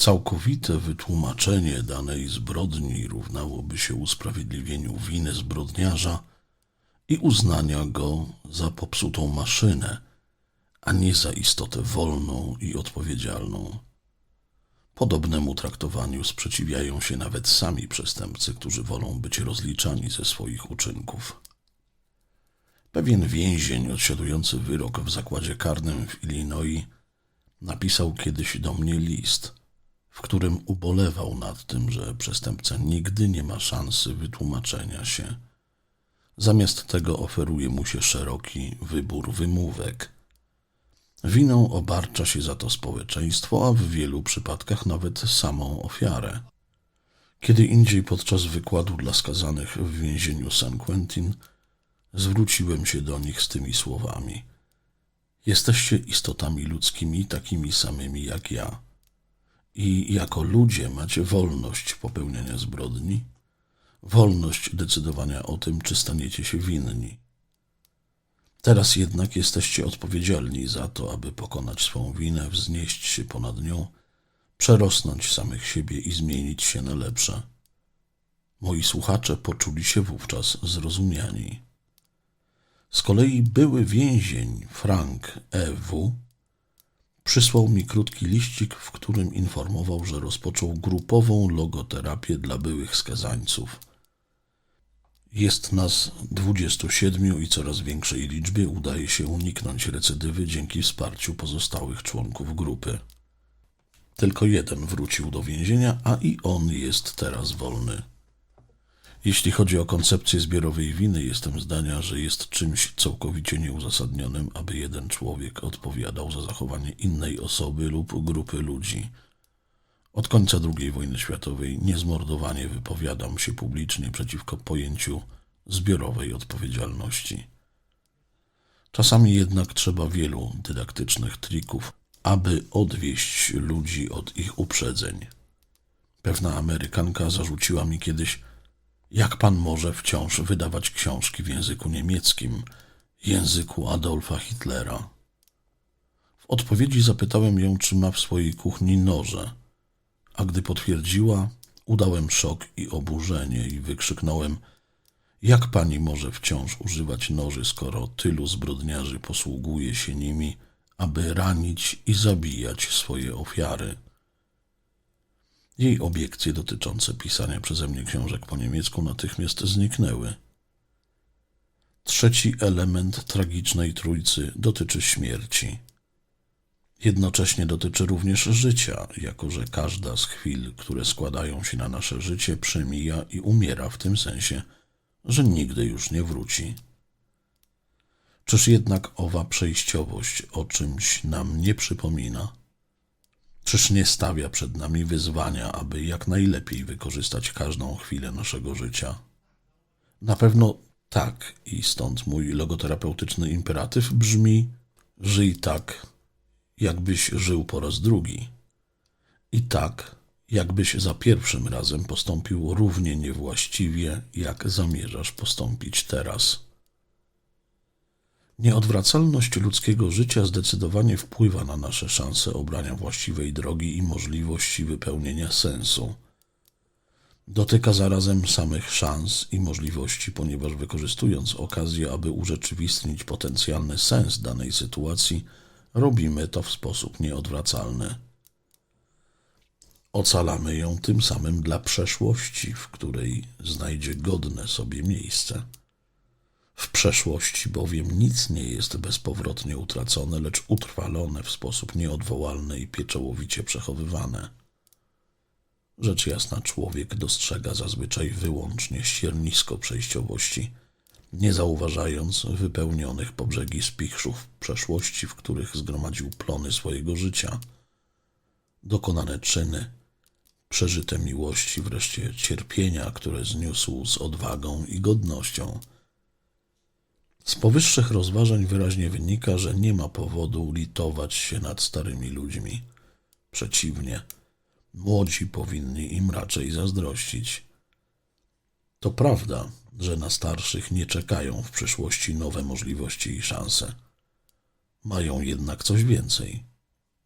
Całkowite wytłumaczenie danej zbrodni równałoby się usprawiedliwieniu winy zbrodniarza i uznania go za popsutą maszynę, a nie za istotę wolną i odpowiedzialną. Podobnemu traktowaniu sprzeciwiają się nawet sami przestępcy, którzy wolą być rozliczani ze swoich uczynków. Pewien więzień odsiadujący wyrok w zakładzie karnym w Illinois napisał kiedyś do mnie list, w którym ubolewał nad tym, że przestępca nigdy nie ma szansy wytłumaczenia się. Zamiast tego oferuje mu się szeroki wybór wymówek. Winą obarcza się za to społeczeństwo, a w wielu przypadkach nawet samą ofiarę. Kiedy indziej podczas wykładu dla skazanych w więzieniu San Quentin zwróciłem się do nich z tymi słowami: Jesteście istotami ludzkimi, takimi samymi jak ja. I jako ludzie macie wolność popełniania zbrodni, wolność decydowania o tym, czy staniecie się winni. Teraz jednak jesteście odpowiedzialni za to, aby pokonać swą winę, wznieść się ponad nią, przerosnąć samych siebie i zmienić się na lepsze. Moi słuchacze poczuli się wówczas zrozumiani. Z kolei były więzień Frank E.W. przysłał mi krótki liścik, w którym informował, że rozpoczął grupową logoterapię dla byłych skazańców. Jest nas 27 i coraz większej liczbie udaje się uniknąć recydywy dzięki wsparciu pozostałych członków grupy. Tylko jeden wrócił do więzienia, a i on jest teraz wolny. Jeśli chodzi o koncepcję zbiorowej winy, jestem zdania, że jest czymś całkowicie nieuzasadnionym, aby jeden człowiek odpowiadał za zachowanie innej osoby lub grupy ludzi. Od końca II wojny światowej niezmordowanie wypowiadam się publicznie przeciwko pojęciu zbiorowej odpowiedzialności. Czasami jednak trzeba wielu dydaktycznych trików, aby odwieść ludzi od ich uprzedzeń. Pewna Amerykanka zarzuciła mi kiedyś, jak pan może wciąż wydawać książki w języku niemieckim, języku Adolfa Hitlera? W odpowiedzi zapytałem ją, czy ma w swojej kuchni noże, a gdy potwierdziła, udałem szok i oburzenie i wykrzyknąłem: Jak pani może wciąż używać noży, skoro tylu zbrodniarzy posługuje się nimi, aby ranić i zabijać swoje ofiary? Jej obiekcje dotyczące pisania przeze mnie książek po niemiecku natychmiast zniknęły. Trzeci element tragicznej trójcy dotyczy śmierci. Jednocześnie dotyczy również życia, jako że każda z chwil, które składają się na nasze życie, przemija i umiera w tym sensie, że nigdy już nie wróci. Czyż jednak owa przejściowość o czymś nam nie przypomina? Czyż nie stawia przed nami wyzwania, aby jak najlepiej wykorzystać każdą chwilę naszego życia? Na pewno tak, i stąd mój logoterapeutyczny imperatyw brzmi: żyj tak, jakbyś żył po raz drugi. I tak, jakbyś za pierwszym razem postąpił równie niewłaściwie, jak zamierzasz postąpić teraz. Nieodwracalność ludzkiego życia zdecydowanie wpływa na nasze szanse obrania właściwej drogi i możliwości wypełnienia sensu. Dotyka zarazem samych szans i możliwości, ponieważ wykorzystując okazję, aby urzeczywistnić potencjalny sens danej sytuacji, robimy to w sposób nieodwracalny. Ocalamy ją tym samym dla przeszłości, w której znajdzie godne sobie miejsce. W przeszłości bowiem nic nie jest bezpowrotnie utracone, lecz utrwalone w sposób nieodwołalny i pieczołowicie przechowywane. Rzecz jasna, człowiek dostrzega zazwyczaj wyłącznie ściernisko przejściowości, nie zauważając wypełnionych po brzegi spichrzów przeszłości, w których zgromadził plony swojego życia, dokonane czyny, przeżyte miłości, wreszcie cierpienia, które zniósł z odwagą i godnością – z powyższych rozważań wyraźnie wynika, że nie ma powodu litować się nad starymi ludźmi. Przeciwnie, młodzi powinni im raczej zazdrościć. To prawda, że na starszych nie czekają w przyszłości nowe możliwości i szanse. Mają jednak coś więcej.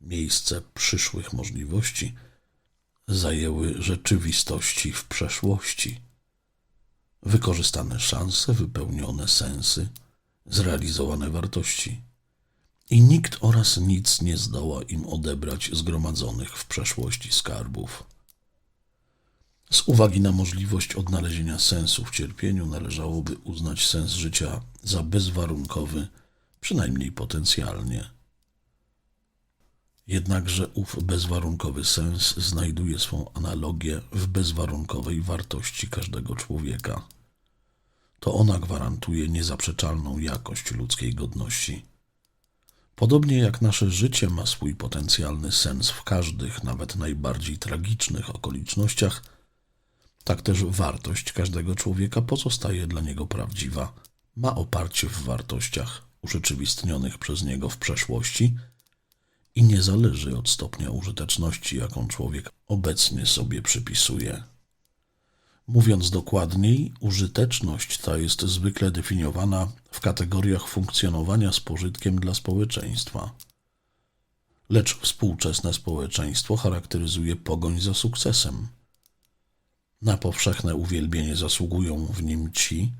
Miejsce przyszłych możliwości zajęły rzeczywistości w przeszłości. Wykorzystane szanse, wypełnione sensy, zrealizowane wartości. I nikt oraz nic nie zdoła im odebrać zgromadzonych w przeszłości skarbów. Z uwagi na możliwość odnalezienia sensu w cierpieniu, należałoby uznać sens życia za bezwarunkowy, przynajmniej potencjalnie. Jednakże ów bezwarunkowy sens znajduje swą analogię w bezwarunkowej wartości każdego człowieka. To ona gwarantuje niezaprzeczalną jakość ludzkiej godności. Podobnie jak nasze życie ma swój potencjalny sens w każdych, nawet najbardziej tragicznych okolicznościach, tak też wartość każdego człowieka pozostaje dla niego prawdziwa, ma oparcie w wartościach urzeczywistnionych przez niego w przeszłości i nie zależy od stopnia użyteczności, jaką człowiek obecnie sobie przypisuje. Mówiąc dokładniej, użyteczność ta jest zwykle definiowana w kategoriach funkcjonowania z pożytkiem dla społeczeństwa. Lecz współczesne społeczeństwo charakteryzuje pogoń za sukcesem. Na powszechne uwielbienie zasługują w nim ci,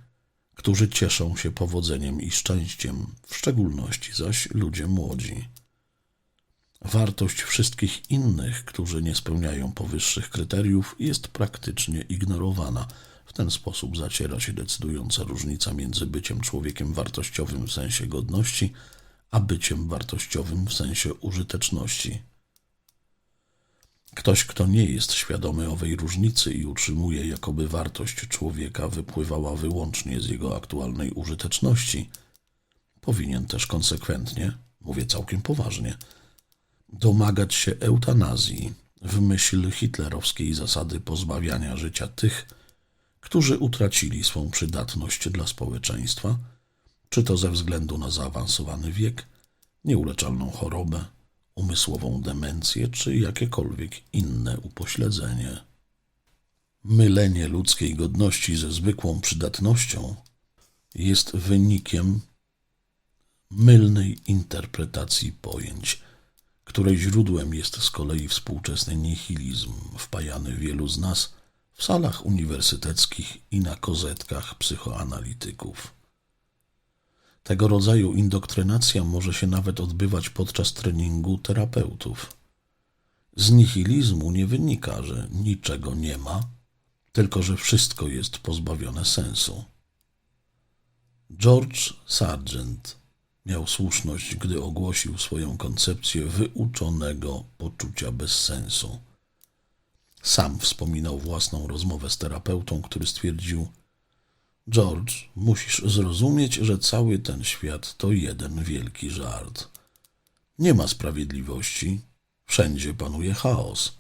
którzy cieszą się powodzeniem i szczęściem, w szczególności zaś ludzie młodzi. Wartość wszystkich innych, którzy nie spełniają powyższych kryteriów, jest praktycznie ignorowana. W ten sposób zaciera się decydująca różnica między byciem człowiekiem wartościowym w sensie godności, a byciem wartościowym w sensie użyteczności. Ktoś, kto nie jest świadomy owej różnicy i utrzymuje, jakoby wartość człowieka wypływała wyłącznie z jego aktualnej użyteczności, powinien też konsekwentnie, mówię całkiem poważnie, domagać się eutanazji w myśl hitlerowskiej zasady pozbawiania życia tych, którzy utracili swą przydatność dla społeczeństwa, czy to ze względu na zaawansowany wiek, nieuleczalną chorobę, umysłową demencję, czy jakiekolwiek inne upośledzenie. Mylenie ludzkiej godności ze zwykłą przydatnością jest wynikiem mylnej interpretacji pojęć której źródłem jest z kolei współczesny nihilizm wpajany wielu z nas w salach uniwersyteckich i na kozetkach psychoanalityków. Tego rodzaju indoktrynacja może się nawet odbywać podczas treningu terapeutów. Z nihilizmu nie wynika, że niczego nie ma, tylko że wszystko jest pozbawione sensu. George Sargent Miał słuszność, gdy ogłosił swoją koncepcję wyuczonego poczucia bezsensu. Sam wspominał własną rozmowę z terapeutą, który stwierdził: George, musisz zrozumieć, że cały ten świat to jeden wielki żart. Nie ma sprawiedliwości, wszędzie panuje chaos.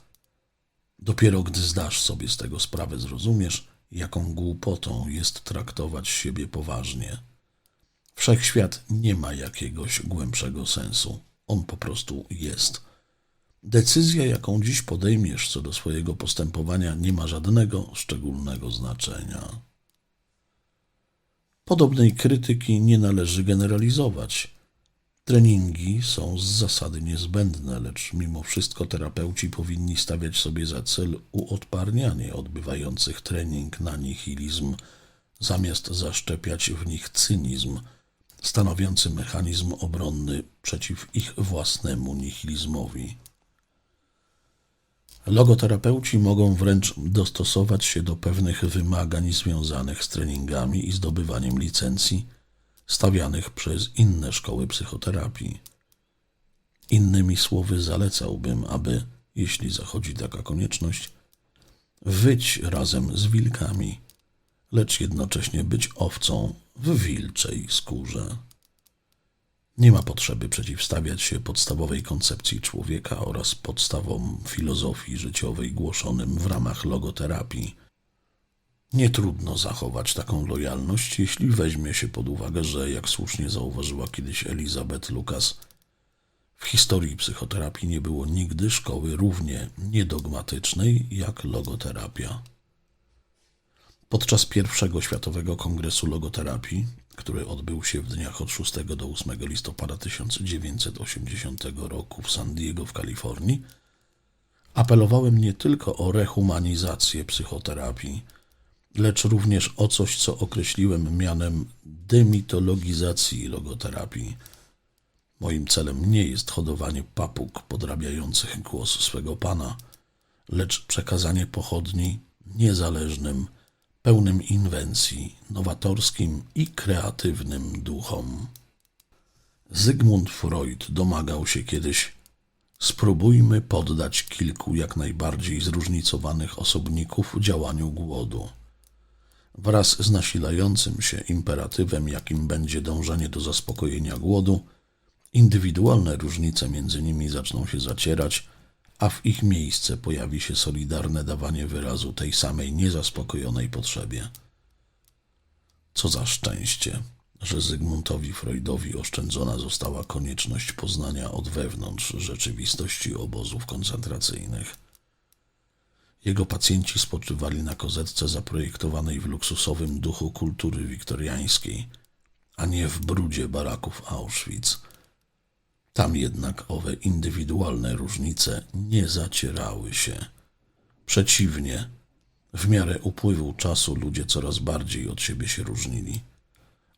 Dopiero gdy zdasz sobie z tego sprawę, zrozumiesz, jaką głupotą jest traktować siebie poważnie. Wszechświat nie ma jakiegoś głębszego sensu. On po prostu jest. Decyzja, jaką dziś podejmiesz co do swojego postępowania, nie ma żadnego szczególnego znaczenia. Podobnej krytyki nie należy generalizować. Treningi są z zasady niezbędne, lecz mimo wszystko terapeuci powinni stawiać sobie za cel uodparnianie odbywających trening na nihilizm, zamiast zaszczepiać w nich cynizm – stanowiący mechanizm obronny przeciw ich własnemu nihilizmowi. Logoterapeuci mogą wręcz dostosować się do pewnych wymagań związanych z treningami i zdobywaniem licencji stawianych przez inne szkoły psychoterapii. Innymi słowy, zalecałbym, aby, jeśli zachodzi taka konieczność, wyć razem z wilkami, lecz jednocześnie być owcą w wilczej skórze. Nie ma potrzeby przeciwstawiać się podstawowej koncepcji człowieka oraz podstawom filozofii życiowej głoszonym w ramach logoterapii. Nie trudno zachować taką lojalność, jeśli weźmie się pod uwagę, że, jak słusznie zauważyła kiedyś Elizabeth Lucas, w historii psychoterapii nie było nigdy szkoły równie niedogmatycznej jak logoterapia. Podczas pierwszego Światowego Kongresu Logoterapii, który odbył się w dniach od 6 do 8 listopada 1980 roku w San Diego w Kalifornii, Apelowałem nie tylko o rehumanizację psychoterapii, lecz również o coś, co określiłem mianem demitologizacji logoterapii. Moim celem nie jest hodowanie papug podrabiających głos swego pana, lecz przekazanie pochodni niezależnym, pełnym inwencji, nowatorskim i kreatywnym duchom. Zygmunt Freud domagał się kiedyś spróbujmy poddać kilku jak najbardziej zróżnicowanych osobników działaniu głodu. Wraz z nasilającym się imperatywem, jakim będzie dążenie do zaspokojenia głodu, indywidualne różnice między nimi zaczną się zacierać, a w ich miejsce pojawi się solidarne dawanie wyrazu tej samej niezaspokojonej potrzebie. Co za szczęście, że Zygmuntowi Freudowi oszczędzona została konieczność poznania od wewnątrz rzeczywistości obozów koncentracyjnych. Jego pacjenci spoczywali na kozetce zaprojektowanej w luksusowym duchu kultury wiktoriańskiej, a nie w brudzie baraków Auschwitz. Tam jednak owe indywidualne różnice nie zacierały się. Przeciwnie, w miarę upływu czasu ludzie coraz bardziej od siebie się różnili.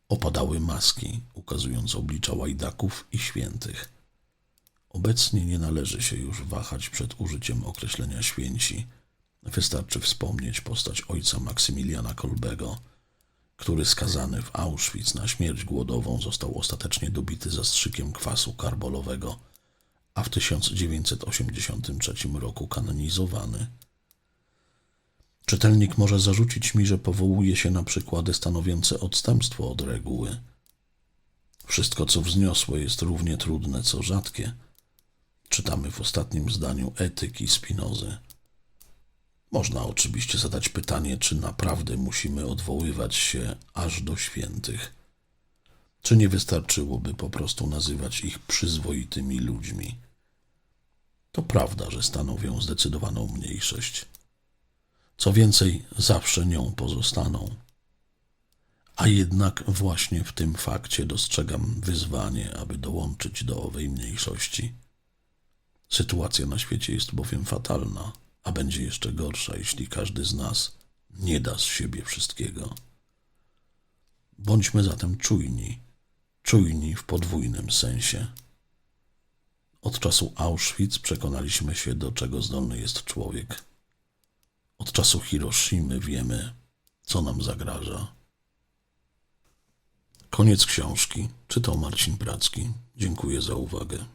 Opadały maski, ukazując oblicza łajdaków i świętych. Obecnie nie należy się już wahać przed użyciem określenia święci. Wystarczy wspomnieć postać ojca Maksymiliana Kolbego, który skazany w Auschwitz na śmierć głodową został ostatecznie dobity zastrzykiem kwasu karbolowego, a w 1983 roku kanonizowany. Czytelnik może zarzucić mi, że powołuje się na przykłady stanowiące odstępstwo od reguły. Wszystko, co wzniosłe, jest równie trudne, co rzadkie. Czytamy w ostatnim zdaniu etyki Spinozy. Można oczywiście zadać pytanie, czy naprawdę musimy odwoływać się aż do świętych. Czy nie wystarczyłoby po prostu nazywać ich przyzwoitymi ludźmi? To prawda, że stanowią zdecydowaną mniejszość. Co więcej, zawsze nią pozostaną. A jednak właśnie w tym fakcie dostrzegam wyzwanie, aby dołączyć do owej mniejszości. Sytuacja na świecie jest bowiem fatalna, a będzie jeszcze gorsza, jeśli każdy z nas nie da z siebie wszystkiego. Bądźmy zatem czujni, czujni w podwójnym sensie. Od czasu Auschwitz przekonaliśmy się, do czego zdolny jest człowiek. Od czasu Hiroshimy wiemy, co nam zagraża. Koniec książki. Czytał Marcin Pracki. Dziękuję za uwagę.